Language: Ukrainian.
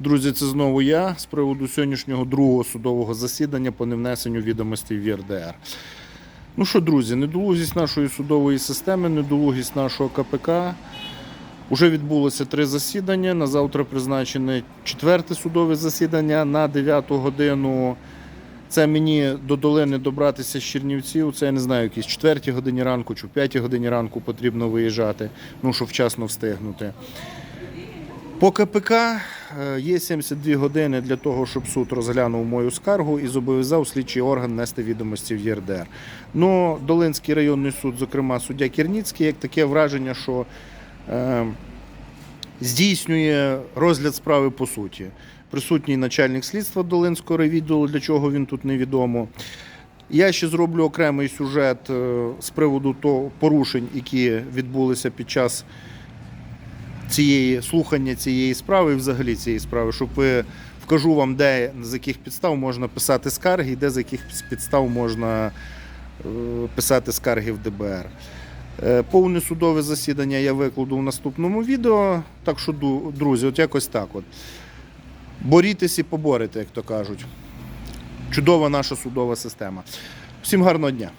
Друзі, це знову я з приводу сьогоднішнього другого судового засідання по невнесенню відомостей в ЄРДР. Ну що, друзі, недолугість нашої судової системи, недолугість нашого КПК. Уже відбулося три засідання. На завтра призначене четверте судове засідання на 9 годину. Це мені до долини добратися з Чернівців. Це я не знаю, якісь 4 годині ранку чи в 5 годині ранку потрібно виїжджати, ну щоб вчасно встигнути. По КПК є 72 години для того, щоб суд розглянув мою скаргу і зобов'язав слідчий орган нести відомості в ЄРДР. Ну, Долинський районний суд, зокрема суддя Кірніцький, як таке враження, що е, здійснює розгляд справи по суті. Присутній начальник слідства Долинського райвідділу, для чого він тут невідомо. Я ще зроблю окремий сюжет е, з приводу того порушень, які відбулися під час цієї слухання цієї справи, і взагалі цієї справи, щоб ви вкажу вам, де з яких підстав можна писати скарги, і де з яких підстав можна е, писати скарги в ДБР. Е, Повне судове засідання я викладу в наступному відео. Так що, друзі, от якось так. От. Борітесь і поборете, як то кажуть. Чудова наша судова система. Всім гарного дня!